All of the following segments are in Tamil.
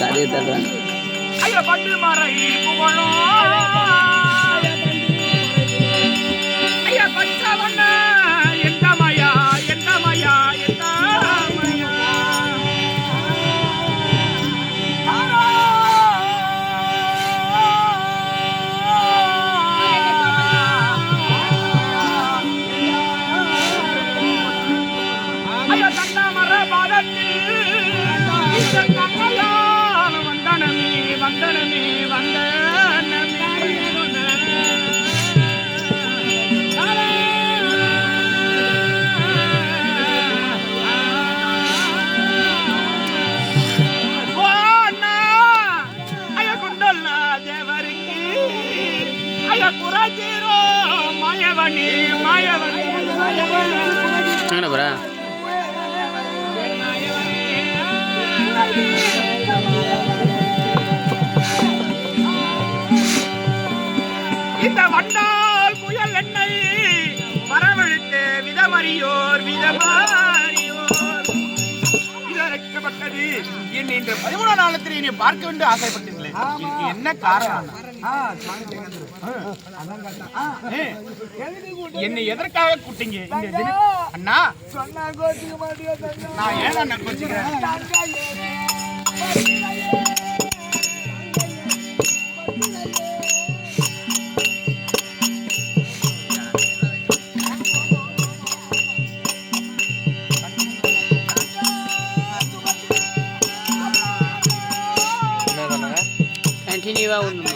கதையை தர்றேன் ஐயா பட்டு மறை புகழும் என்னடா ப்ரா இந்த வண்டால் புயல் என்னை வரவழைத்து விதமறியோர் விதமாறியோர். இதற்கப்பட்டது என் இந்த பதிமூணாம் நாளத்தில் நீ பார்க்க வேண்டும் ஆசைப்பட்டீங்களே என்ன காரணம்? என்னை எதற்காக கூட்டிங்க? அண்ணா! நான் ஏன் அண்ணா கோச்சுக்கிறேன்? கண்டினியூவாக ஒன்றுமா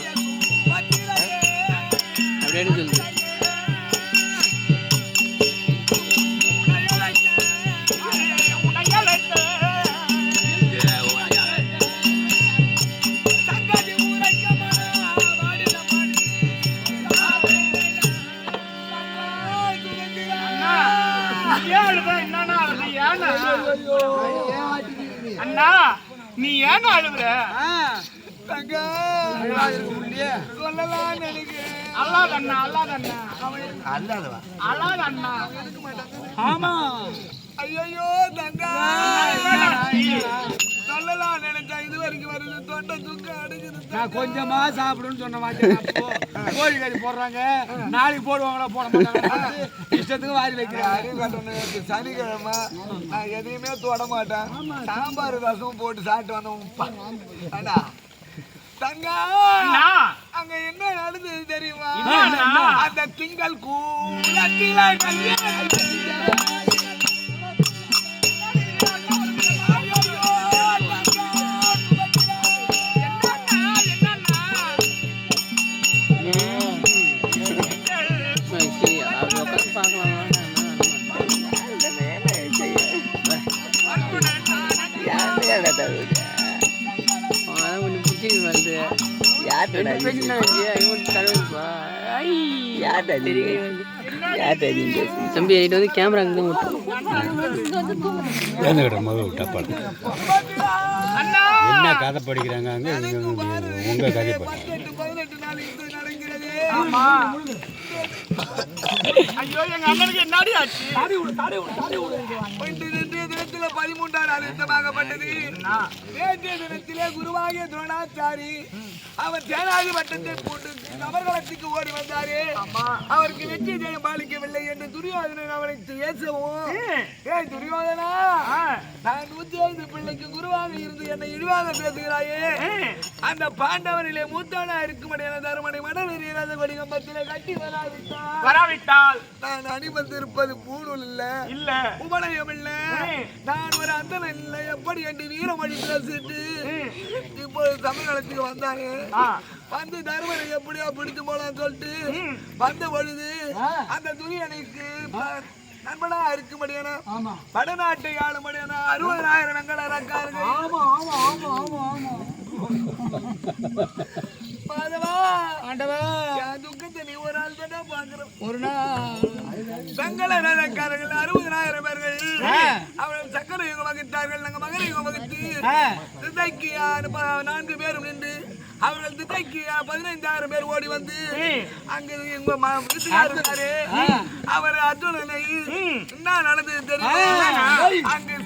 அண்ணா நீ ஏன் அழுகுற அல்லாத அண்ணா அல்லாத அண்ணா அல்லாத அண்ணா ஆமா. ஐயோ தங்கா. தொண்டை தூக்க அடைக்குது நான் கொஞ்சமா சாப்பிடுன்னு சொன்ன அப்போ கோழி கறி போடுறாங்க. நாளைக்கு போடுவாங்களா போட மாட்டாங்களா? இஷ்டத்துக்கு வாரி வைக்கிறாங்க சனிக்கிழமை நான் எதையுமே தொட மாட்டேன். சாம்பார் ரசம் போட்டு சாப்பிட்டு அண்ணா. தங்கா! அங்க என்ன நடந்தது தெரியுமா? அந்த திங்கள் கூலத்தில அதான் ஒன்று பிடிச்சி வந்து ரெண்டு பேசி தான் வந்து அது மட்டும் தலைவலிப்பா தம்பி இது வந்து விட்டோம் ஏந்துக்கிட்ட முதல் விட்டா அண்ணா என்ன கதை படிக்கிறாங்க அங்கே? கதை தினத்தில பதிமூன்றாம் நாள் யுத்தமாகப்பட்டது நேற்றைய தினத்திலே குருவாகிய துரோணாச்சாரி அவர் சேனாதி வட்டத்தை போட்டு நபர்களத்துக்கு ஓடி வந்தாரு. அவருக்கு வெற்றி ஜெயம் பாலிக்கவில்லை என்று துரியோதனன் அவனை ஏசவும் ஏய் துரியோதனா? நான் நூத்தி ஐந்து பிள்ளைக்கு குருவாக இருந்து என்னை இழிவாக பேசுகிறாயே. அந்த பாண்டவனிலே மூத்தவனா இருக்கும்படியான தருமனை மணல் எறியாத கொடிகம்பத்திலே கட்டி வராவிட்டார் வராவிட்டால். நான் அணிவந்திருப்பது பூணூல் இல்ல. இல்ல. உபநயம் இல்ல. நான் ஒரு அந்தன் இல்லை. எப்படி என்று வீரமணி பேசிட்டு? இப்போது தமிழகத்துக்கு வந்தாங்க வந்து தருமனை எப்படியோ பிடித்து போலான்னு சொல்லிட்டு வந்த பொழுது அந்த துணியனைக்கு நண்பனா இருக்கும்படியான வடநாட்டை ஆளும்படியான அறுபதாயிரம் நங்கள் அரக்கார்கள் மாதவா ஆண்டவா! என் துக்கத்தை நீ ஒரு ஆள் தானே பாக்குற. ஒரு நாள். தங்கள நலக்காரர்கள் அறுபதாயிரம் பேர்கள். அவர்கள் சக்கர யுகம் வகித்தார்கள் நாங்க மகர யுகம் வகித்து நான்கு பேரும் நின்று அவர்கள் திசைக்கு பதினைந்தாயிரம் பேர் ஓடி வந்து அங்க எங்க வீட்டுக்காரர் இருக்காரு. அவர் அர்ஜுனனை என்ன நடந்தது தெரியும்? அங்கு